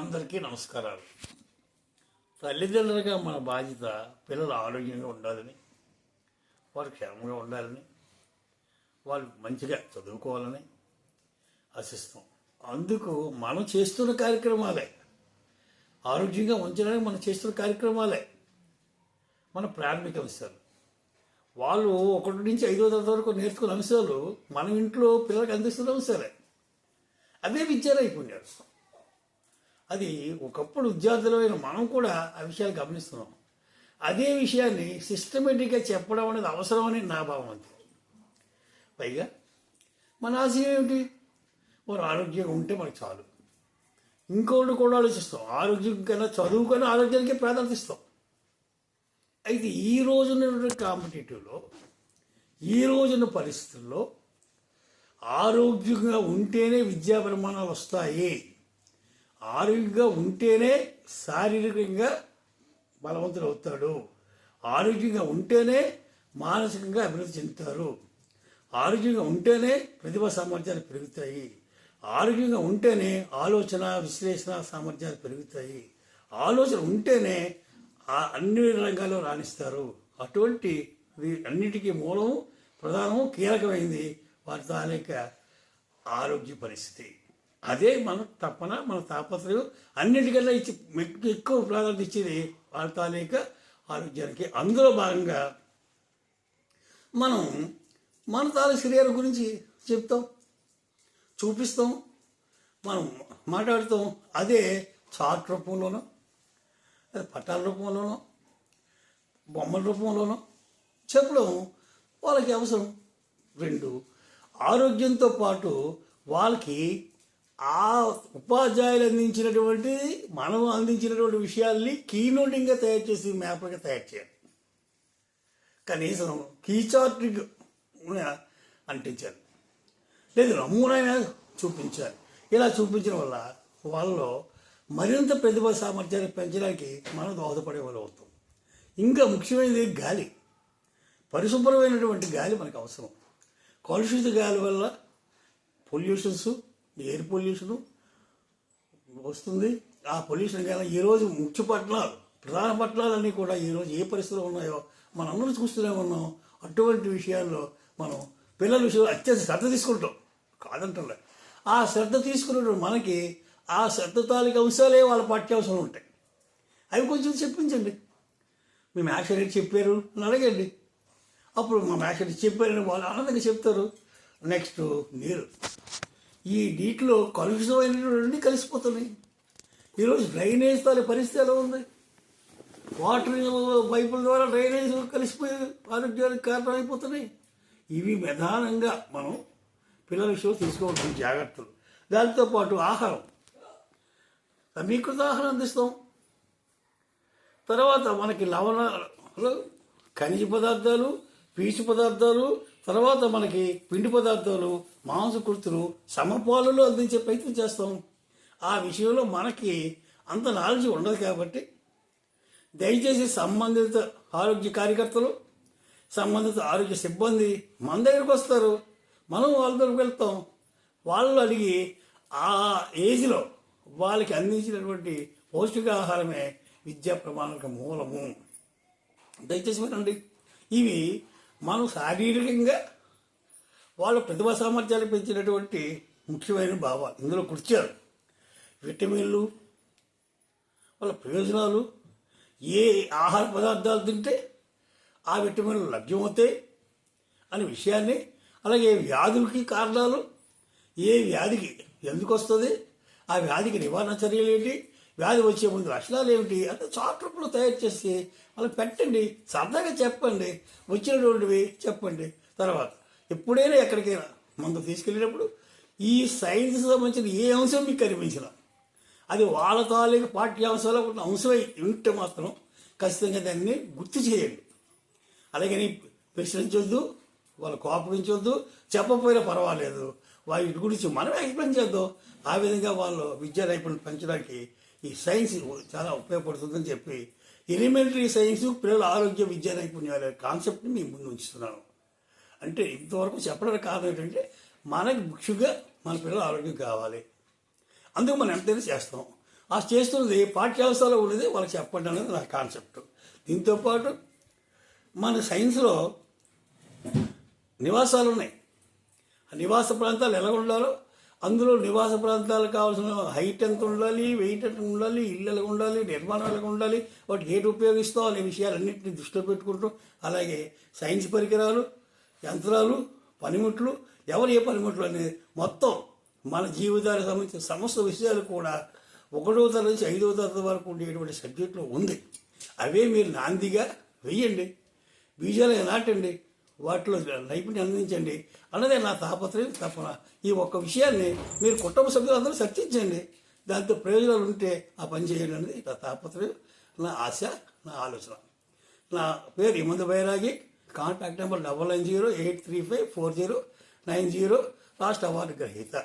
అందరికీ నమస్కారాలు. తల్లిదండ్రులుగా మన బాధ్యత పిల్లలు ఆరోగ్యంగా ఉండాలని వారు క్షేమంగా ఉండాలని వాళ్ళు మంచిగా చదువుకోవాలని ఆశిస్తాం. అందుకు మనం చేస్తున్న కార్యక్రమాలే. ఆరోగ్యంగా ఉంచడానికి మనం చేస్తున్న కార్యక్రమాలే. మన ప్రాథమిక అంశాలు. వాళ్ళు ఒకటి నుంచి ఐదో తరగతి వరకు నేర్చుకున్న అంశాలు మన ఇంట్లో పిల్లలకు అందిస్తున్న అంశాలే. అదే విద్యా నైపుణ్యాలు అది ఒకప్పుడు విద్యార్థులమైన మనం కూడా ఆ విషయాలు గమనిస్తున్నాం. అదే విషయాన్ని సిస్టమేటిక్గా చెప్పడం అనేది అవసరం అనేది నా భావం అంతే పైగా మన ఆశయం ఏమిటి? వారు ఆరోగ్యంగా ఉంటే మనకు చాలు. ఇంకోటి కూడా ఆలోచిస్తాం. ఆరోగ్యం కన్నా చదువు కన్నా ఆరోగ్యానికి ప్రాధాన్యత ఇస్తాం. అయితే ఈ రోజున కాంపిటేటివ్లో ఈ రోజున పరిస్థితుల్లో ఆరోగ్యంగా ఉంటేనే విద్యా ప్రమాణాలు వస్తాయి. ఆరోగ్యంగా ఉంటేనే శారీరకంగా బలవంతుడు అవుతాడు. ఆరోగ్యంగా ఉంటేనే మానసికంగా అభివృద్ధి చెందుతారు. ఆరోగ్యంగా ఉంటేనే ప్రతిభ సామర్థ్యాలు పెరుగుతాయి. ఆరోగ్యంగా ఉంటేనే ఆలోచన విశ్లేషణ సామర్థ్యాలు పెరుగుతాయి. ఆలోచన ఉంటేనే అన్ని రంగాల్లో రాణిస్తారు. అటువంటి అన్నిటికీ మూలము ప్రధానము కీలకమైంది వారి తాలూకా ఆరోగ్య పరిస్థితి. అదే మన తపన మన తాపత్రయం అన్నిటికన్నా ఇచ్చి ఎక్కువ ప్రాధాన్యత ఇచ్చేది వారి తాలేక ఆరోగ్యానికి. అందులో భాగంగా మనం మన తాలూకు శరీరం గురించి చెప్తాం చూపిస్తాం మనం మాట్లాడుతాం. అదే చార్ట్ రూపంలోనో అది పట్టాల రూపంలోనో బొమ్మల రూపంలోనో చెప్పడం వాళ్ళకి అవసరం. రెండు ఆరోగ్యంతో పాటు వాళ్ళకి ఆ ఉపాధ్యాయులు అందించినటువంటి మనం అందించినటువంటి విషయాల్ని కీనోటింగ్గా తయారు చేసి మ్యాప్గా తయారు చేయాలి. కనీసం కీచార్టిక్ అంటించాలి. లేదు నమూనైనా చూపించాలి. ఇలా చూపించడం వల్ల వాళ్ళలో మరింత ప్రతిభ సామర్థ్యాన్ని పెంచడానికి మనం దోహదపడే వాళ్ళు అవుతాం. ఇంకా ముఖ్యమైనది గాలి. పరిశుభ్రమైనటువంటి గాలి మనకు అవసరం. కలుషిత గాలి వల్ల పొల్యూషన్స్ ఎయిర్ పొల్యూషను వస్తుంది. ఆ పొల్యూషన్ కదా ఈరోజు ముఖ్య పట్టణాలు ప్రధాన పట్టణాలన్నీ కూడా ఈరోజు ఏ పరిస్థితుల్లో ఉన్నాయో మనందరం చూస్తూనే ఉన్నాం. అటువంటి విషయాల్లో మనం పిల్లల విషయంలో అత్యంత శ్రద్ధ తీసుకుంటాం. కాదంటే ఆ శ్రద్ధ తీసుకున్నప్పుడు మనకి ఆ శ్రద్ధ తాలిక అంశాలే వాళ్ళ పాఠ్యాంశాలు ఉంటాయి. అవి కొంచెం చెప్పించండి. మీ మ్యాథ్స్ రేట్ చెప్పారు అని అడగండి. అప్పుడు మా మ్యాథ్స్ చెప్పారని వాళ్ళు ఆనందంగా చెప్తారు. నెక్స్ట్ నీరు ఈ నీటిలో కలుషితమైనటువంటి కలిసిపోతున్నాయి. ఈరోజు డ్రైనేజ్ తాలే పరిస్థితి ఎలా ఉంది? వాటర్ పైపుల ద్వారా డ్రైనేజ్ కలిసిపోయి ఆరోగ్యానికి కారణమైపోతున్నాయి ఇవి ప్రధానంగా మనం పిల్లల విషయంలో తీసుకోవాల్సిన జాగ్రత్తలు. దాంతోపాటు ఆహారం. సమీకృత ఆహారం అందిస్తాం. తర్వాత మనకి లవణాలు ఖనిజ పదార్థాలు పీచు పదార్థాలు తర్వాత మనకి పిండి పదార్థాలు మాంసకృతులు సమపాలలో అందించే ప్రయత్నం చేస్తాం. ఆ విషయంలో మనకి అంత నాలెడ్జ్ ఉండదు కాబట్టి దయచేసి సంబంధిత ఆరోగ్య కార్యకర్తలు సంబంధిత ఆరోగ్య సిబ్బంది మన దగ్గరికి వస్తారు. మనం వాళ్ళ దగ్గరికి వెళ్తాం. వాళ్ళు అడిగి ఆ ఏజ్లో వాళ్ళకి అందించినటువంటి పౌష్టికాహారమే విద్యా ప్రమాణాలకు మూలము. దయచేసి వినండి. ఇవి మనం శారీరకంగా వాళ్ళ ప్రతిభా సామర్థ్యాలు పెంచినటువంటి ముఖ్యమైన భావాలు. ఇందులో కూర్చారు విటమిన్లు వాళ్ళ ప్రయోజనాలు ఏ ఆహార పదార్థాలు తింటే ఆ విటమిన్లు లభ్యమవుతాయి అనే విషయాన్ని అలాగే వ్యాధులకి కారణాలు ఏ వ్యాధికి ఎందుకు వస్తుంది ఆ వ్యాధికి నివారణ చర్యలు ఏంటి వ్యాధి వచ్చే ముందు లక్షణాలు ఏమిటి? అంటే చార్ట్ రూపంలో తయారు చేసి అలా పెట్టండి. సరదాగా చెప్పండి. వచ్చినటువంటివి చెప్పండి. తర్వాత ఎప్పుడైనా ఎక్కడికైనా మందు తీసుకెళ్ళినప్పుడు ఈ సైన్స్ సంబంధించిన ఏ అంశం మీకు కనిపించిన అది వాళ్ళ తాలూకు పాఠ్యాంశాలు ఉన్న అంశమై ఉంటే మాత్రం ఖచ్చితంగా దాన్ని గుర్తు చేయండి. అలాగని ప్రశ్నించొద్దు వాళ్ళ కోపగించొద్దు చెప్పకపోయినా పర్వాలేదు. వాటి గురించి మనం ఎక్స్ప్లెయిన్ చేద్దాం. ఆ విధంగా వాళ్ళు విద్యా నైపుణ్యం పెంచడానికి ఈ సైన్స్ చాలా ఉపయోగపడుతుందని చెప్పి ఎలిమెంటరీ సైన్స్ పిల్లల ఆరోగ్య విద్యా నైపుణ్యాల కాన్సెప్ట్ని మీ ముందు ఉంచుతున్నాను. అంటే ఇంతవరకు చెప్పడానికి కారణం ఏంటంటే మనకి ముఖ్యంగా మన పిల్లల ఆరోగ్యం కావాలి. అందుకు మనం ఎంతైనా చేస్తాం. ఆ చేస్తున్నది పాఠ్యాంశాల్లో ఉన్నది వాళ్ళకి చెప్పండి అనేది నా కాన్సెప్ట్. దీంతోపాటు మన సైన్స్లో నివాసాలు ఉన్నాయి ఆ నివాస ప్రాంతాలు ఎలా ఉండాలో అందులో నివాస ప్రాంతాలకు కావాల్సిన హైట్ ఎంత ఉండాలి వెయిట్ ఎంత ఉండాలి ఇల్లు ఎలా ఉండాలి నిర్మాణం ఎలా ఉండాలి వాటికి ఏటి ఉపయోగిస్తాం అనే విషయాలన్నింటినీ దృష్టిలో పెట్టుకుంటూ అలాగే సైన్స్ పరికరాలు యంత్రాలు పనిముట్లు ఎవరు ఏ పనిముట్లు అనేది మొత్తం మన జీవితానికి సంబంధించిన సమస్త విషయాలు కూడా ఒకటో తరగతి నుంచి ఐదవ తరగతి వరకు ఉండేటువంటి సబ్జెక్టులో ఉంది. అవే మీరు నాందిగా వెయ్యండి. బీజాలు నాటండి వాటిలో నైపుణ్యం అందించండి. అన్నదే నా తాపత్రయం తపన. ఈ ఒక్క విషయాన్ని మీరు కుటుంబ సభ్యులందరూ చర్చించండి. దాంతో ప్రయోజనాలు ఉంటే ఆ పని చేయండి అనేది నా తాపత్రయం నా ఆశ నా ఆలోచన. నా పేరు Imandu Bairagi. Contact number double nine zero eight three five four zero nine zero రాష్ట్ర అవార్డు గ్రహీత.